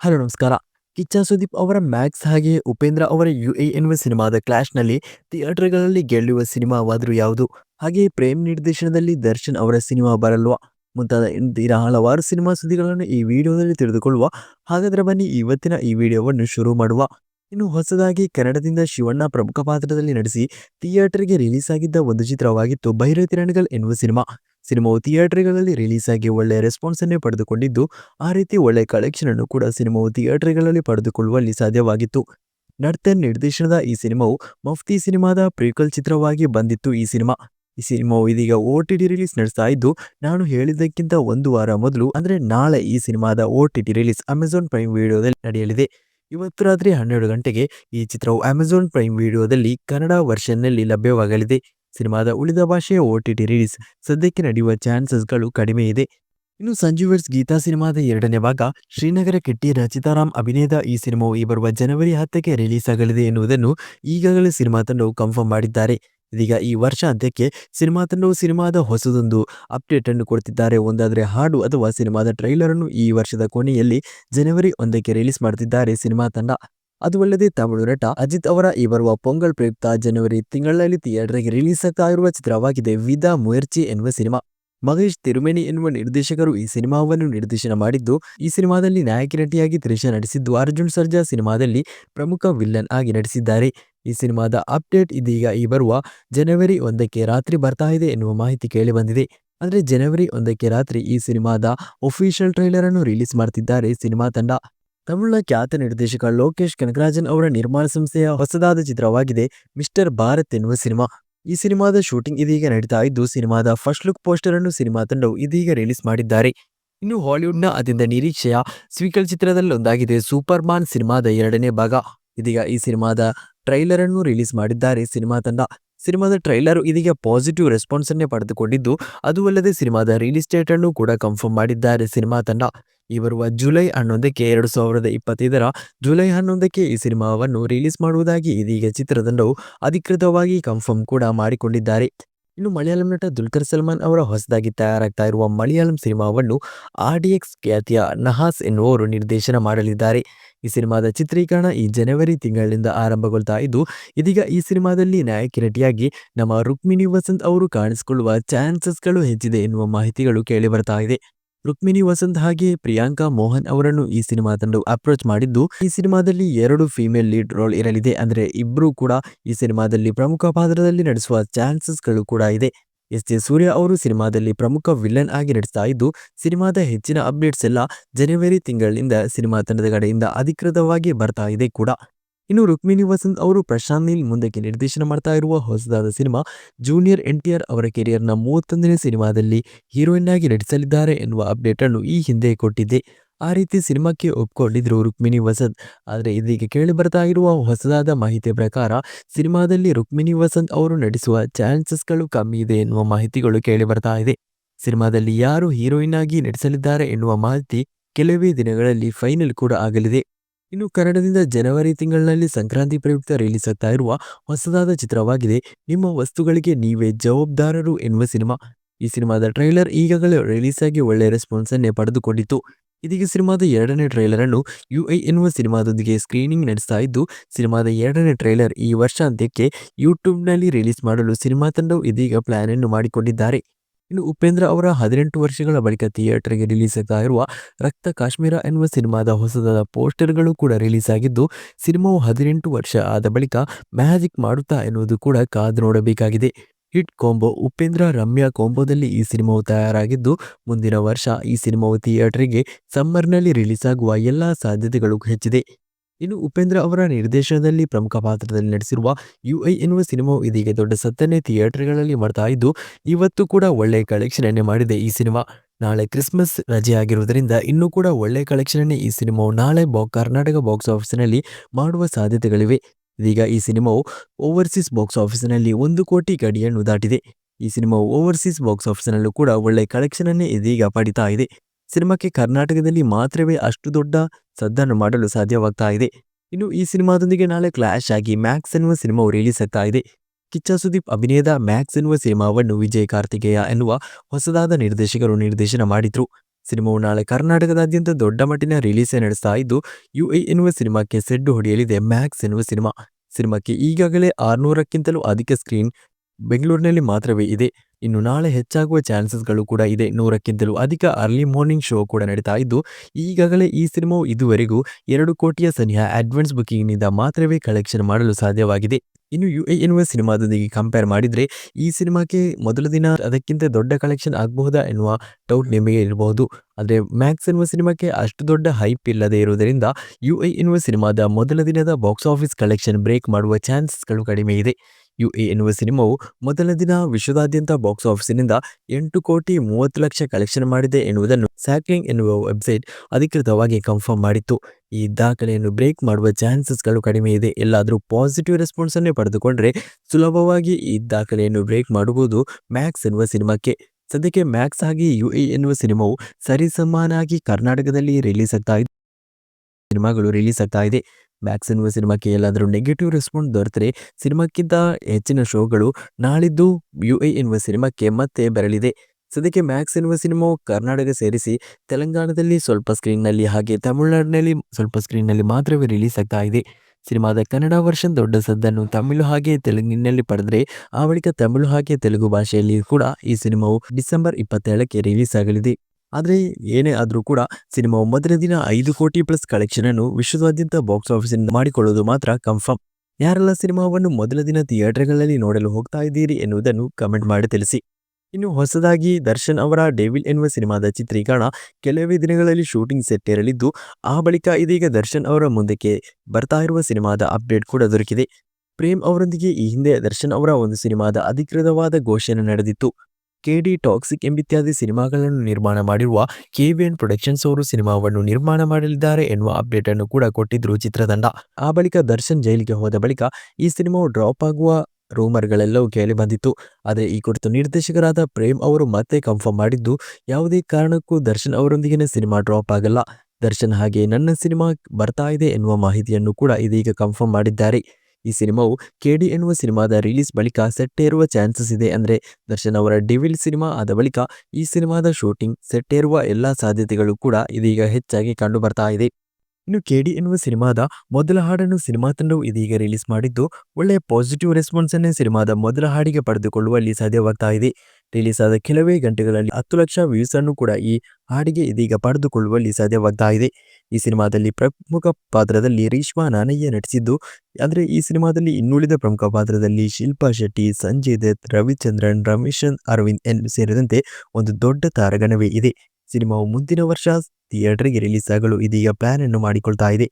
Hello, ನಮಸ್ಕಾರ. ಕಿಚ್ಚ ಸುದೀಪ್ ಅವರ Max ಹಾಗೆ ಉಪೇಂದ್ರ ಅವರ ಯು ಎ ಎನ್ನುವ ಸಿನಿಮಾದ ಕ್ಲಾಶ್ನಲ್ಲಿ ಥಿಯೇಟರ್ಗಳಲ್ಲಿ ಗೆಲ್ಲುವ ಸಿನಿಮಾವಾದರೂ ಯಾವುದು? ಹಾಗೆ ಪ್ರೇಮ್ ನಿರ್ದೇಶನದಲ್ಲಿ ದರ್ಶನ್ ಅವರ ಸಿನಿಮಾ ಬರಲ್ವಾ? ಮುಂತಾದ ಇಂದಿನ ಹಲವಾರು ಸಿನಿಮಾ ಸುದ್ದಿಗಳನ್ನು ಈ ವಿಡಿಯೋದಲ್ಲಿ ತಿಳಿದುಕೊಳ್ಳುವ. ಹಾಗಾದರೆ ಬನ್ನಿ ಇವತ್ತಿನ ಈ ವಿಡಿಯೋವನ್ನು ಶುರು ಮಾಡುವ. ಇನ್ನು ಹೊಸದಾಗಿ ಕನ್ನಡದಿಂದ ಶಿವಣ್ಣ ಪ್ರಮುಖ ಪಾತ್ರದಲ್ಲಿ ನಟಿಸಿ ಥಿಯೇಟರ್ಗೆ ರಿಲೀಸ್ ಆಗಿದ್ದ ಒಂದು ಚಿತ್ರವಾಗಿತ್ತು ಭೈರತಿರಣಗಲ್ ಎನ್ನುವ ಸಿನಿಮಾ. ಸಿನಿಮಾವು ಥಿಯೇಟರ್ಗಳಲ್ಲಿ ರಿಲೀಸ್ ಆಗಿ ಒಳ್ಳೆಯ ರೆಸ್ಪಾನ್ಸ್ ಅನ್ನೇ ಪಡೆದುಕೊಂಡಿದ್ದು, ಆ ರೀತಿ ಒಳ್ಳೆಯ ಕಲೆಕ್ಷನ್ ಅನ್ನು ಕೂಡ ಸಿನಿಮಾವು ಥಿಯೇಟರ್ಗಳಲ್ಲಿ ಪಡೆದುಕೊಳ್ಳುವಲ್ಲಿ ಸಾಧ್ಯವಾಗಿತ್ತು. ನರ್ತನ್ ನಿರ್ದೇಶನದ ಈ ಸಿನಿಮಾವು ಮಫ್ತಿ ಸಿನಿಮಾದ ಪ್ರೀಕಲ್ ಚಿತ್ರವಾಗಿ ಬಂದಿತ್ತು ಈ ಸಿನಿಮಾ. ಈ ಸಿನಿಮಾವು ಇದೀಗ ಓ ಟಿ ಟಿ ರಿಲೀಸ್ ನಡೆಸ್ತಾ ಇದ್ದು, ನಾನು ಹೇಳಿದ್ದಕ್ಕಿಂತ ಒಂದು ವಾರ ಮೊದಲು, ಅಂದರೆ ನಾಳೆ ಈ ಸಿನಿಮಾದ O T T release Amazon Prime ವಿಡಿಯೋದಲ್ಲಿ ನಡೆಯಲಿದೆ. ಇವತ್ತು ರಾತ್ರಿ ಹನ್ನೆರಡು ಗಂಟೆಗೆ ಈ ಚಿತ್ರವು ಅಮೆಝಾನ್ ಪ್ರೈಮ್ ವಿಡಿಯೋದಲ್ಲಿ ಕನ್ನಡ ವರ್ಷನ್ನಲ್ಲಿ ಲಭ್ಯವಾಗಲಿದೆ. ಸಿನಿಮಾದ ಉಳಿದ ಭಾಷೆಯ ಓ ಟಿ ಟಿ ರಿಲೀಸ್ ಸದ್ಯಕ್ಕೆ ನಡೆಯುವ ಚಾನ್ಸಸ್ಗಳು ಕಡಿಮೆ ಇದೆ. ಇನ್ನು ಸಂಜೀವರ್ಸ್ ಗೀತಾ ಸಿನಿಮಾದ ಎರಡನೇ ಭಾಗ ಶ್ರೀನಗರ ಕೆಟ್ಟಿ ರಚಿತಾರಾಮ್ ಅಭಿನಯದ ಈ ಸಿನಿಮಾವು ಈ ಬರುವ ಜನವರಿ ಹತ್ತಕ್ಕೆ ರಿಲೀಸ್ ಆಗಲಿದೆ ಎನ್ನುವುದನ್ನು ಈಗಾಗಲೇ ಸಿನಿಮಾ ತಂಡವು ಕನ್ಫರ್ಮ್ ಮಾಡಿದ್ದಾರೆ. ಇದೀಗ ಈ ವರ್ಷ ಅಂತ್ಯಕ್ಕೆ ಸಿನಿಮಾ ತಂಡವು ಸಿನಿಮಾದ ಹೊಸದೊಂದು ಅಪ್ಡೇಟ್ ಅನ್ನು ಕೊಡ್ತಿದ್ದಾರೆ. ಒಂದಾದರೆ ಹಾಡು ಅಥವಾ ಸಿನಿಮಾದ ಟ್ರೈಲರ್ ಅನ್ನು ಈ ವರ್ಷದ ಕೊನೆಯಲ್ಲಿ ಜನವರಿ ಒಂದಕ್ಕೆ ರಿಲೀಸ್ ಮಾಡ್ತಿದ್ದಾರೆ ಸಿನಿಮಾ ತಂಡ. ಅದು ಅಲ್ಲದೆ ತಮಿಳು ನಟ ಅಜಿತ್ ಅವರ ಈ ಬರುವ ಪೊಂಗಲ್ ಪ್ರಯುಕ್ತ ಜನವರಿ ತಿಂಗಳಲ್ಲಿ ಥಿಯೇಟರ್ಗೆ ರಿಲೀಸ್ ಆಗ್ತಾ ಇರುವ ಚಿತ್ರವಾಗಿದೆ ವಿದಾ ಮುಯರ್ಚಿ ಎನ್ನುವ ಸಿನಿಮಾ. ಮಹೇಶ್ ತಿರುಮೇನಿ ಎನ್ನುವ ನಿರ್ದೇಶಕರು ಈ ಸಿನಿಮಾವನ್ನು ನಿರ್ದೇಶನ ಮಾಡಿದ್ದು, ಈ ಸಿನಿಮಾದಲ್ಲಿ ನಾಯಕಿ ನಟಿಯಾಗಿ ತ್ರಿಷಾ ನಟಿಸಿದ್ದು, ಅರ್ಜುನ್ ಸರ್ಜಾ ಸಿನಿಮಾದಲ್ಲಿ ಪ್ರಮುಖ ವಿಲ್ಲನ್ ಆಗಿ ನಟಿಸಿದ್ದಾರೆ. ಈ ಸಿನಿಮಾದ ಅಪ್ಡೇಟ್ ಇದೀಗ ಈ ಬರುವ ಜನವರಿ ಒಂದಕ್ಕೆ ರಾತ್ರಿ ಬರ್ತಾ ಇದೆ ಎನ್ನುವ ಮಾಹಿತಿ ಕೇಳಿ ಬಂದಿದೆ. ಅಂದರೆ ಜನವರಿ ಒಂದಕ್ಕೆ ರಾತ್ರಿ ಈ ಸಿನಿಮಾದ ಒಫಿಷಿಯಲ್ ಟ್ರೈಲರ್ ಅನ್ನು ರಿಲೀಸ್ ಮಾಡ್ತಿದ್ದಾರೆ ಸಿನಿಮಾ ತಂಡ. ತಮಿಳಿನ ಖ್ಯಾತ ನಿರ್ದೇಶಕ ಲೋಕೇಶ್ ಕನಕರಾಜನ್ ಅವರ ನಿರ್ಮಾಣ ಸಂಸ್ಥೆಯ ಹೊಸದಾದ ಚಿತ್ರವಾಗಿದೆ ಮಿಸ್ಟರ್ ಭಾರತ್ ಎನ್ನುವ ಸಿನಿಮಾ. ಈ ಸಿನಿಮಾದ ಶೂಟಿಂಗ್ ಇದೀಗ ನಡೀತಾ ಇದ್ದು, ಸಿನಿಮಾದ ಫಸ್ಟ್ ಲುಕ್ ಪೋಸ್ಟರ್ ಅನ್ನು ಸಿನಿಮಾ ತಂಡವು ಇದೀಗ ರಿಲೀಸ್ ಮಾಡಿದ್ದಾರೆ. ಇನ್ನು ಹಾಲಿವುಡ್ನ ಅತ್ಯಂತ ನಿರೀಕ್ಷೆಯ ಸ್ವೀಕಲ್ ಚಿತ್ರದಲ್ಲಿ ಒಂದಾಗಿದೆ ಸೂಪರ್ ಮಾನ್ ಸಿನಿಮಾದ ಎರಡನೇ ಭಾಗ. ಇದೀಗ ಈ ಸಿನಿಮಾದ ಟ್ರೈಲರ್ ಅನ್ನು ರಿಲೀಸ್ ಮಾಡಿದ್ದಾರೆ ಸಿನಿಮಾ ತಂಡ. ಸಿನಿಮಾದ ಟ್ರೈಲರ್ ಇದೀಗ ಪಾಸಿಟಿವ್ ರೆಸ್ಪಾನ್ಸ್ ಅನ್ನೇ ಪಡೆದುಕೊಂಡಿದ್ದು, ಅದು ಅಲ್ಲದೆ ಸಿನಿಮಾದ ರಿಲೀಸ್ ಡೇಟ್ ಅನ್ನು ಕೂಡ ಕನ್ಫರ್ಮ್ ಮಾಡಿದ್ದಾರೆ ಸಿನಿಮಾ ತಂಡ. ಈ ಬರುವ ಜುಲೈ ಹನ್ನೊಂದಕ್ಕೆ ಎರಡು ಸಾವಿರದ ಇಪ್ಪತ್ತೈದರ ಜುಲೈ ಹನ್ನೊಂದಕ್ಕೆ ಈ ಸಿನಿಮಾವನ್ನು ರಿಲೀಸ್ ಮಾಡುವುದಾಗಿ ಇದೀಗ ಚಿತ್ರತಂಡವು ಅಧಿಕೃತವಾಗಿ ಕನ್ಫರ್ಮ್ ಕೂಡ ಮಾಡಿಕೊಂಡಿದ್ದಾರೆ. ಇನ್ನು ಮಲಯಾಳಂ ನಟ ದುಲ್ಕರ್ ಸಲ್ಮಾನ್ ಅವರ ಹೊಸದಾಗಿ ತಯಾರಾಗ್ತಾ ಇರುವ ಮಲಯಾಳಂ ಸಿನಿಮಾವನ್ನು ಆರ್ ಡಿ ಖ್ಯಾತಿಯ ನಹಾಸ್ ಎನ್ನುವವರು ನಿರ್ದೇಶನ ಮಾಡಲಿದ್ದಾರೆ. ಈ ಸಿನಿಮಾದ ಚಿತ್ರೀಕರಣ ಈ ಜನವರಿ ತಿಂಗಳಿನಿಂದ ಆರಂಭಗೊಳ್ತಾ ಇದ್ದು, ಇದೀಗ ಈ ಸಿನಿಮಾದಲ್ಲಿ ನಾಯಕಿ ನಟಿಯಾಗಿ ನಮ್ಮ ರುಕ್ಮಿಣಿ ವಸಂತ್ ಅವರು ಕಾಣಿಸಿಕೊಳ್ಳುವ ಚಾನ್ಸಸ್ಗಳು ಹೆಚ್ಚಿದೆ ಎನ್ನುವ ಮಾಹಿತಿಗಳು ಕೇಳಿಬರ್ತಾ ಇದೆ. ರುಕ್ಮಿಣಿ ವಸಂತ್ ಹಾಗೆ ಪ್ರಿಯಾಂಕಾ ಮೋಹನ್ ಅವರನ್ನು ಈ ಸಿನಿಮಾ ತಂಡವು ಅಪ್ರೋಚ್ ಮಾಡಿದ್ದು, ಈ ಸಿನಿಮಾದಲ್ಲಿ ಎರಡು ಫಿಮೇಲ್ ಲೀಡ್ ರೋಲ್ ಇರಲಿದೆ. ಅಂದ್ರೆ ಇಬ್ರು ಕೂಡ ಈ ಸಿನಿಮಾದಲ್ಲಿ ಪ್ರಮುಖ ಪಾತ್ರದಲ್ಲಿ ನಡೆಸುವ ಚಾನ್ಸಸ್ಗಳು ಕೂಡ ಇದೆ. ಎಸ್ ಜೆ ಸೂರ್ಯ ಅವರು ಸಿನಿಮಾದಲ್ಲಿ ಪ್ರಮುಖ ವಿಲನ್ ಆಗಿ ನಡೆಸ್ತಾ ಇದ್ದು, ಸಿನಿಮಾದ ಹೆಚ್ಚಿನ ಅಪ್ಡೇಟ್ಸ್ ಎಲ್ಲ ಜನವರಿ ತಿಂಗಳಿನಿಂದ ಸಿನಿಮಾ ತಂಡದ ಕಡೆಯಿಂದ ಅಧಿಕೃತವಾಗಿ ಬರ್ತಾ ಇದೆ ಕೂಡ. ಇನ್ನು ರುಕ್ಮಿಣಿ ವಸಂತ್ ಅವರು ಪ್ರಶಾಂತ್ ನೀಲ್ ಮುಂದಕ್ಕೆ ನಿರ್ದೇಶನ ಮಾಡ್ತಾ ಇರುವ ಹೊಸದಾದ ಸಿನಿಮಾ ಜೂನಿಯರ್ ಎನ್ ಟಿ ಆರ್ ಅವರ ಕೆರಿಯರ್ನ ಮೂವತ್ತೊಂದನೇ ಸಿನಿಮಾದಲ್ಲಿ ಹೀರೋಯಿನ್ ಆಗಿ ನಟಿಸಲಿದ್ದಾರೆ ಎನ್ನುವ ಅಪ್ಡೇಟ್ ಅನ್ನು ಈ ಹಿಂದೆ ಕೊಟ್ಟಿದ್ದೆ ಆ ರೀತಿ ಸಿನಿಮಾಕ್ಕೆ ಒಪ್ಕೊಂಡಿದ್ರು ರುಕ್ಮಿಣಿ ವಸಂತ್. ಆದರೆ ಇದೀಗ ಕೇಳಿ ಬರ್ತಾ ಇರುವ ಹೊಸದಾದ ಮಾಹಿತಿ ಪ್ರಕಾರ ಸಿನಿಮಾದಲ್ಲಿ ರುಕ್ಮಿಣಿ ವಸಂತ್ ಅವರು ನಟಿಸುವ ಚಾನ್ಸಸ್ಗಳು ಕಮ್ಮಿ ಇದೆ ಎನ್ನುವ ಮಾಹಿತಿಗಳು ಕೇಳಿ ಬರ್ತಾ ಇದೆ. ಸಿನಿಮಾದಲ್ಲಿ ಯಾರು ಹೀರೋಯಿನ್ ಆಗಿ ನಟಿಸಲಿದ್ದಾರೆ ಎನ್ನುವ ಮಾಹಿತಿ ಕೆಲವೇ ದಿನಗಳಲ್ಲಿ ಫೈನಲ್ ಕೂಡ ಆಗಲಿದೆ. ಇನ್ನು ಕನ್ನಡದಿಂದ ಜನವರಿ ತಿಂಗಳಿನಲ್ಲಿ ಸಂಕ್ರಾಂತಿ ಪ್ರಯುಕ್ತ ರಿಲೀಸ್ ಆಗ್ತಾ ಇರುವ ಹೊಸದಾದ ಚಿತ್ರವಾಗಿದೆ. ನಿಮ್ಮ ವಸ್ತುಗಳಿಗೆ ನೀವೇ ಜವಾಬ್ದಾರರು ಎನ್ನುವ ಸಿನಿಮಾ. ಈ ಸಿನಿಮಾದ ಟ್ರೈಲರ್ ಈಗಾಗಲೇ ರಿಲೀಸ್ ಆಗಿ ಒಳ್ಳೆಯ ರೆಸ್ಪಾನ್ಸ್ ಅನ್ನೇ ಪಡೆದುಕೊಂಡಿತ್ತು. ಇದೀಗ ಸಿನಿಮಾದ ಎರಡನೇ ಟ್ರೈಲರ್ ಅನ್ನು ಯು ಐ ಎನ್ನುವ ಸಿನಿಮಾದೊಂದಿಗೆ ಸ್ಕ್ರೀನಿಂಗ್ ನಡೆಸ್ತಾ ಇದ್ದು, ಸಿನಿಮಾದ ಎರಡನೇ ಟ್ರೈಲರ್ ಈ ವರ್ಷಾಂತ್ಯಕ್ಕೆ ಯೂಟ್ಯೂಬ್ನಲ್ಲಿ ರಿಲೀಸ್ ಮಾಡಲು ಸಿನಿಮಾ ತಂಡವು ಇದೀಗ ಪ್ಲಾನ್ ಅನ್ನು ಮಾಡಿಕೊಂಡಿದ್ದಾರೆ. ಇನ್ನು ಉಪೇಂದ್ರ ಅವರ ಹದಿನೆಂಟು ವರ್ಷಗಳ ಬಳಿಕ ಥಿಯೇಟರ್ಗೆ ರಿಲೀಸ್ ಆಗ್ತಾ ಇರುವ ರಕ್ತ ಕಾಶ್ಮೀರ ಎನ್ನುವ ಸಿನಿಮಾದ ಹೊಸದಾದ ಪೋಸ್ಟರ್ಗಳು ಕೂಡ ರಿಲೀಸ್ ಆಗಿದ್ದು ಸಿನಿಮಾವು ಹದಿನೆಂಟು ವರ್ಷ ಆದ ಬಳಿಕ ಮ್ಯಾಜಿಕ್ ಮಾಡುತ್ತಾ ಎನ್ನುವುದು ಕೂಡ ಕಾದು ನೋಡಬೇಕಾಗಿದೆ. ಹಿಟ್ ಕಾಂಬೋ ಉಪೇಂದ್ರ ರಮ್ಯಾ ಕಾಂಬೋದಲ್ಲಿ ಈ ಸಿನಿಮಾವು ತಯಾರಾಗಿದ್ದು, ಮುಂದಿನ ವರ್ಷ ಈ ಸಿನಿಮಾವು ಥಿಯೇಟರ್ಗೆ ಸಮ್ಮರ್ನಲ್ಲಿ ರಿಲೀಸ್ ಆಗುವ ಎಲ್ಲ ಸಾಧ್ಯತೆಗಳು ಹೆಚ್ಚಿದೆ. ಇನ್ನು ಉಪೇಂದ್ರ ಅವರ ನಿರ್ದೇಶನದಲ್ಲಿ ಪ್ರಮುಖ ಪಾತ್ರದಲ್ಲಿ ನಟಿಸಿರುವ ಯು ಐ ಎನ್ನುವ ಸಿನಿಮಾವು ಇದೀಗ ದೊಡ್ಡ ಸತ್ತನ್ನೇ ಥಿಯೇಟರ್ಗಳಲ್ಲಿ ಮಾಡ್ತಾ ಇದ್ದು, ಇವತ್ತು ಕೂಡ ಒಳ್ಳೆಯ ಕಲೆಕ್ಷನ್ ಅನ್ನೇ ಮಾಡಿದೆ ಈ ಸಿನಿಮಾ. ನಾಳೆ ಕ್ರಿಸ್ಮಸ್ ರಜೆ ಆಗಿರುವುದರಿಂದ ಇನ್ನೂ ಕೂಡ ಒಳ್ಳೆಯ ಕಲೆಕ್ಷನ್ ಅನ್ನೇ ಈ ಸಿನಿಮಾವು ನಾಳೆ ಬಾ, ಕರ್ನಾಟಕ ಬಾಕ್ಸ್ ಆಫೀಸಿನಲ್ಲಿ ಮಾಡುವ ಸಾಧ್ಯತೆಗಳಿವೆ. ಇದೀಗ ಈ ಸಿನಿಮಾವು ಓವರ್ಸೀಸ್ ಬಾಕ್ಸ್ ಆಫೀಸಿನಲ್ಲಿ ಒಂದು ಕೋಟಿ ಗಡಿಯನ್ನು ದಾಟಿದೆ. ಈ ಸಿನಿಮಾವು ಓವರ್ಸೀಸ್ ಬಾಕ್ಸ್ ಆಫೀಸಿನಲ್ಲೂ ಕೂಡ ಒಳ್ಳೆಯ ಕಲೆಕ್ಷನ್ ಅನ್ನೇ ಇದೀಗ ಪಡಿತಾ ಇದೆ. ಸಿನಿಮಾಕ್ಕೆ ಕರ್ನಾಟಕದಲ್ಲಿ ಮಾತ್ರವೇ ಅಷ್ಟು ದೊಡ್ಡ ಸದ್ದನ್ನು ಮಾಡಲು ಸಾಧ್ಯವಾಗ್ತಾ ಇದೆ. ಇನ್ನು ಈ ಸಿನಿಮಾದೊಂದಿಗೆ ನಾಳೆ ಕ್ಲಾಶ್ ಆಗಿ ಮ್ಯಾಕ್ಸ್ ಎನ್ನುವ ಸಿನಿಮಾವು ರಿಲೀಸ್ ಆಗ್ತಾ ಇದೆ. ಕಿಚ್ಚ ಸುದೀಪ್ ಅಭಿನಯದ ಮ್ಯಾಕ್ಸ್ ಎನ್ನುವ ಸಿನಿಮಾವನ್ನು ವಿಜಯ್ ಕಾರ್ತಿಕೇಯ ಎನ್ನುವ ಹೊಸದಾದ ನಿರ್ದೇಶಕರು ನಿರ್ದೇಶನ ಮಾಡಿದ್ರು. ಸಿನಿಮಾವು ನಾಳೆ ಕರ್ನಾಟಕದಾದ್ಯಂತ ದೊಡ್ಡ ಮಟ್ಟಿನ ರಿಲೀಸೇ ನಡೆಸ್ತಾ ಇದ್ದು ಯು ಎ ಎನ್ನುವ ಸಿನಿಮಾಕ್ಕೆ ಸೆಡ್ಡು ಹೊಡೆಯಲಿದೆ ಮ್ಯಾಕ್ಸ್ ಎನ್ನುವ ಸಿನಿಮಾ. ಸಿನಿಮಾಕ್ಕೆ ಈಗಾಗಲೇ ಆರುನೂರಕ್ಕಿಂತಲೂ ಅಧಿಕ ಸ್ಕ್ರೀನ್ ಬೆಂಗಳೂರಿನಲ್ಲಿ ಮಾತ್ರವೇ ಇದೆ. ಇನ್ನು ನಾಳೆ ಹೆಚ್ಚಾಗುವ ಚಾನ್ಸಸ್ಗಳು ಕೂಡ ಇದೆ. ನೂರಕ್ಕಿಂತಲೂ ಅಧಿಕ ಅರ್ಲಿ ಮಾರ್ನಿಂಗ್ ಶೋ ಕೂಡ ನಡೀತಾ ಇದ್ದು, ಈಗಾಗಲೇ ಈ ಸಿನಿಮಾವು ಇದುವರೆಗೂ ಎರಡು ಕೋಟಿಯ ಸನಿಹ ಅಡ್ವಾನ್ಸ್ ಬುಕ್ಕಿಂಗ್ನಿಂದ ಮಾತ್ರವೇ ಕಲೆಕ್ಷನ್ ಮಾಡಲು ಸಾಧ್ಯವಾಗಿದೆ. ಇನ್ನು ಯು ಎ ಎನ್ನುವ ಸಿನಿಮಾದೊಂದಿಗೆ ಕಂಪೇರ್ ಮಾಡಿದರೆ, ಈ ಸಿನಿಮಾಕ್ಕೆ ಮೊದಲ ದಿನ ಅದಕ್ಕಿಂತ ದೊಡ್ಡ ಕಲೆಕ್ಷನ್ ಆಗಬಹುದಾ ಎನ್ನುವ ಡೌಟ್ ನಿಮಗೆ ಇರಬಹುದು. ಆದರೆ ಮ್ಯಾಕ್ಸ್ ಎನ್ನುವ ಸಿನಿಮಾಕ್ಕೆ ಅಷ್ಟು ದೊಡ್ಡ ಹೈಪ್ ಇಲ್ಲದೆ ಇರುವುದರಿಂದ, ಯು ಎ ಎನ್ನುವ ಸಿನಿಮಾದ ಮೊದಲ ದಿನದ ಬಾಕ್ಸ್ ಆಫೀಸ್ ಕಲೆಕ್ಷನ್ ಬ್ರೇಕ್ ಮಾಡುವ ಚಾನ್ಸಸ್ಗಳು ಕಡಿಮೆ ಇದೆ. ಯು ಎ ಎನ್ನುವ ಸಿನಿಮಾವು ಮೊದಲ ದಿನ ವಿಶ್ವದಾದ್ಯಂತ ಬಾಕ್ಸ್ ಆಫೀಸಿನಿಂದ ಎಂಟು ಕೋಟಿ ಮೂವತ್ತು ಲಕ್ಷ ಕಲೆಕ್ಷನ್ ಮಾಡಿದೆ ಎನ್ನುವುದನ್ನು ಸ್ಯಾಕ್ಲಿಂಗ್ ಎನ್ನುವ ವೆಬ್ಸೈಟ್ ಅಧಿಕೃತವಾಗಿ ಕನ್ಫರ್ಮ್ ಮಾಡಿತ್ತು. ಈ ದಾಖಲೆಯನ್ನು ಬ್ರೇಕ್ ಮಾಡುವ ಚಾನ್ಸಸ್ಗಳು ಕಡಿಮೆ ಇದೆ. ಎಲ್ಲಾದರೂ ಪಾಸಿಟಿವ್ ರೆಸ್ಪಾನ್ಸನ್ನೇ ಪಡೆದುಕೊಂಡರೆ ಸುಲಭವಾಗಿ ಈ ದಾಖಲೆಯನ್ನು ಬ್ರೇಕ್ ಮಾಡುವುದು ಮ್ಯಾಕ್ಸ್ ಎನ್ನುವ ಸಿನಿಮಾಕ್ಕೆ. ಸದ್ಯಕ್ಕೆ ಮ್ಯಾಕ್ಸ್ ಆಗಿ ಯು ಎ ಎನ್ನುವ ಸಿನಿಮಾವು ಸರಿಸಮಾನಾಗಿ ಕರ್ನಾಟಕದಲ್ಲಿ ರಿಲೀಸ್ ಆಗ್ತಾ ಸಿನಿಮಾಗಳು ರಿಲೀಸ್ ಆಗ್ತಾ ಇದೆ. ಮ್ಯಾಕ್ಸ್ ಎನ್ನುವ ಸಿನಿಮಾಕ್ಕೆ ಎಲ್ಲಾದರೂ ನೆಗೆಟಿವ್ ರೆಸ್ಪಾನ್ಸ್ ದೊರೆತರೆ, ಸಿನಿಮಾಕ್ಕಿಂತ ಹೆಚ್ಚಿನ ಶೋಗಳು ನಾಳಿದ್ದು ಯು ಎ ಎನ್ನುವ ಸಿನಿಮಾಕ್ಕೆ ಮತ್ತೆ ಬರಲಿದೆ ಸದ್ಯಕ್ಕೆ ಮ್ಯಾಕ್ಸ್ ಎನ್ನುವ ಸಿನಿಮಾವು ಕರ್ನಾಟಕ ಸೇರಿಸಿ, ತೆಲಂಗಾಣದಲ್ಲಿ ಸ್ವಲ್ಪ ಸ್ಕ್ರೀನ್ನಲ್ಲಿ ಹಾಗೆ ತಮಿಳುನಾಡಿನಲ್ಲಿ ಸ್ವಲ್ಪ ಸ್ಕ್ರೀನ್ನಲ್ಲಿ ಮಾತ್ರವೇ ರಿಲೀಸ್ ಆಗ್ತಾ ಇದೆ. ಸಿನಿಮಾದ ಕನ್ನಡ ವರ್ಷನ್ ದೊಡ್ಡ ಸದ್ದನ್ನು ತಮಿಳು ಹಾಗೆ ತೆಲುಗಿನಲ್ಲಿ ಪಡೆದರೆ, ಆ ಬಳಿಕ ತಮಿಳು ಹಾಗೆ ತೆಲುಗು ಭಾಷೆಯಲ್ಲಿ ಕೂಡ ಈ ಸಿನಿಮಾವು ಡಿಸೆಂಬರ್ ಇಪ್ಪತ್ತೇಳಕ್ಕೆ ರಿಲೀಸ್ ಆಗಲಿದೆ. ಆದರೆ ಏನೇ ಆದರೂ ಕೂಡ ಸಿನಿಮಾ ಒಂಬತ್ತನೇ ದಿನ ಐದು ಕೋಟಿ ಪ್ಲಸ್ ಕಲೆಕ್ಷನ್ ಅನ್ನು ವಿಶ್ವದಾದ್ಯಂತ ಬಾಕ್ಸ್ ಆಫೀಸಿನಿಂದ ಮಾಡಿಕೊಳ್ಳುವುದು ಮಾತ್ರ ಕನ್ಫರ್ಮ್ ಯಾರೆಲ್ಲ ಸಿನಿಮಾವನ್ನು ಮೊದಲ ದಿನ ಥಿಯೇಟರ್ಗಳಲ್ಲಿ ನೋಡಲು ಹೋಗ್ತಾ ಇದ್ದೀರಿ ಎನ್ನುವುದನ್ನು ಕಮೆಂಟ್ ಮಾಡಿ ತಿಳಿಸಿ. ಇನ್ನು ಹೊಸದಾಗಿ ದರ್ಶನ್ ಅವರ ಡೇವಿಲ್ ಎನ್ನುವ ಸಿನಿಮಾದ ಚಿತ್ರೀಕರಣ ಕೆಲವೇ ದಿನಗಳಲ್ಲಿ ಶೂಟಿಂಗ್ ಸೆಟ್ ಏರಲಿದ್ದು, ಆ ಬಳಿಕ ಇದೀಗ ದರ್ಶನ್ ಅವರ ಮುಂದಕ್ಕೆ ಬರ್ತಾ ಇರುವ ಸಿನಿಮಾದ ಅಪ್ಡೇಟ್ ಕೂಡ ದೊರಕಿದೆ. ಪ್ರೇಮ್ ಅವರೊಂದಿಗೆ ಈ ಹಿಂದೆ ದರ್ಶನ್ ಅವರ ಒಂದು ಸಿನಿಮಾದ ಅಧಿಕೃತವಾದ ಘೋಷಣೆ ನಡೆದಿತ್ತು. ಕೆಡಿ ಟಾಕ್ಸಿಕ್ ಎಂಬಿತ್ಯಾದಿ ಸಿನಿಮಾಗಳನ್ನು ನಿರ್ಮಾಣ ಮಾಡಿರುವ ಕೆವಿಎನ್ ಪ್ರೊಡಕ್ಷನ್ಸ್ ಅವರು ಸಿನಿಮಾವನ್ನು ನಿರ್ಮಾಣ ಮಾಡಲಿದ್ದಾರೆ ಎನ್ನುವ ಅಪ್ಡೇಟ್ ಅನ್ನು ಕೂಡ ಕೊಟ್ಟಿದ್ರು ಚಿತ್ರತಂಡ. ಆ ಬಳಿಕ ದರ್ಶನ್ ಜೈಲಿಗೆ ಹೋದ ಬಳಿಕ ಈ ಸಿನಿಮಾವು ಡ್ರಾಪ್ ಆಗುವ ರೂಮರ್ಗಳೆಲ್ಲವೂ ಕೇಳಿ ಬಂದಿತ್ತು. ಆದರೆ ಈ ಕುರಿತು ನಿರ್ದೇಶಕರಾದ ಪ್ರೇಮ್ ಅವರು ಮತ್ತೆ ಕನ್ಫರ್ಮ್ ಮಾಡಿದ್ದು, ಯಾವುದೇ ಕಾರಣಕ್ಕೂ ದರ್ಶನ್ ಅವರೊಂದಿಗಿನ ಸಿನಿಮಾ ಡ್ರಾಪ್ ಆಗಲ್ಲ. ದರ್ಶನ್ ಹಾಗೆ ನನ್ನ ಸಿನಿಮಾ ಬರ್ತಾ ಇದೆ ಎನ್ನುವ ಮಾಹಿತಿಯನ್ನು ಕೂಡ ಇದೀಗ ಕನ್ಫರ್ಮ್ ಮಾಡಿದ್ದಾರೆ. ಈ ಸಿನಿಮಾವು ಕೆಡಿ ಎನ್ನುವ ಸಿನಿಮಾದ ರಿಲೀಸ್ ಬಳಿಕ ಸೆಟ್ ಏರುವ ಚಾನ್ಸಸ್ ಇದೆ ಅಂದ್ರೆ ದರ್ಶನ್ ಅವರ ಡಿವಿಲ್ ಸಿನಿಮಾ ಆದ ಬಳಿಕ ಈ ಸಿನಿಮಾದ ಶೂಟಿಂಗ್ ಸೆಟ್ ಏರುವ ಎಲ್ಲಾ ಸಾಧ್ಯತೆಗಳು ಕೂಡ ಇದೀಗ ಹೆಚ್ಚಾಗಿ ಕಂಡು ಬರ್ತಾ ಇದೆ. ಇನ್ನು ಕೆಡಿ ಎನ್ನುವ ಸಿನಿಮಾದ ಮೊದಲ ಹಾಡನ್ನು ಸಿನಿಮಾ ತಂಡವು ಇದೀಗ ರಿಲೀಸ್ ಮಾಡಿದ್ದು ಒಳ್ಳೆಯ ಪಾಸಿಟಿವ್ ರೆಸ್ಪಾನ್ಸ್ ಅನ್ನೇ ಸಿನಿಮಾದ ಮೊದಲ ಹಾಡಿಗೆ ಪಡೆದುಕೊಳ್ಳುವಲ್ಲಿ ಸಾಧ್ಯವಾಗ್ತಾ ಇದೆ. ರಿಲೀಸ್ ಆದ ಕೆಲವೇ ಗಂಟೆಗಳಲ್ಲಿ ಹತ್ತು ಲಕ್ಷ ವ್ಯೂಸ್ ಅನ್ನು ಕೂಡ ಈ ಹಾಡಿಗೆ ಇದೀಗ ಪಡೆದುಕೊಳ್ಳುವಲ್ಲಿ ಸಾಧ್ಯವಾಗ್ತಾ ಇದೆ. ಈ ಸಿನಿಮಾದಲ್ಲಿ ಪ್ರಮುಖ ಪಾತ್ರದಲ್ಲಿ ರೇಷ್ಮಾ ನಾನಯ್ಯ ನಟಿಸಿದ್ದು. ಆದರೆ ಈ ಸಿನಿಮಾದಲ್ಲಿ ಇನ್ನುಳಿದ ಪ್ರಮುಖ ಪಾತ್ರದಲ್ಲಿ ಶಿಲ್ಪಾ ಶೆಟ್ಟಿ ಸಂಜಯ್ ದತ್, ರವಿಚಂದ್ರನ್, ರಮೇಶನ್, ಅರವಿಂದ್ ಎನ್ ಸೇರಿದಂತೆ ಒಂದು ದೊಡ್ಡ ತಾರಗಣವೇ ಇದೆ. ಸಿನಿಮಾವು ಮುಂದಿನ ವರ್ಷ ಥಿಯೇಟರ್ಗೆ ರಿಲೀಸ್ ಆಗಲು ಇದೀಗ ಪ್ಲಾನ್ ಅನ್ನು ಮಾಡಿಕೊಳ್ತಾ ಇದೆ.